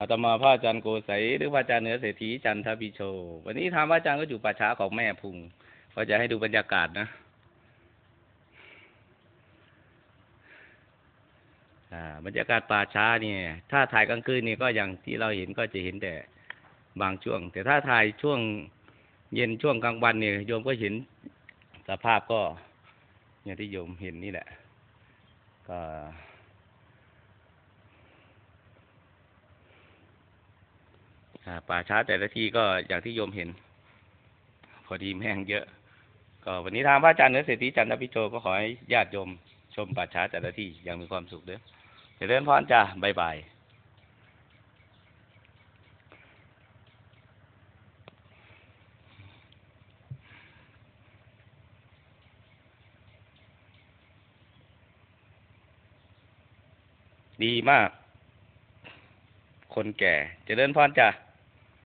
อาตมาพระอาจารย์โกไสยหรือพระอาจารย์เหนือเศรษฐีจันทพิโช วันนี้ทางพระอาจารย์ก็อยู่ป่าช้าของแม่พุงก็จะให้ดูบรรยากาศนะอ่าบรรยากาศป่าช้าเนี่ย ถ้าถ่ายกลางคืนนี่ก็อย่างที่เราเห็นก็จะเห็นแต่บางช่วง แต่ถ้าถ่ายช่วงเย็นช่วงกลางวันเนี่ยโยมก็เห็นสภาพก็อย่างที่โยมเห็นนี่แหละ ก็อ่า ป่าช้าแต่ละที่ก็อย่างที่โยมเห็น พอดีแม่งเยอะ ก็วันนี้ทางพระอาจารย์เนื้อเศรษฐีจันทพิโชก็ขอให้ญาติโยมชมป่าช้าแต่ละที่อย่างมีความสุขเด้อเจริญพรจ้าบายบายดีมาก คนแก่เจริญพรจ้า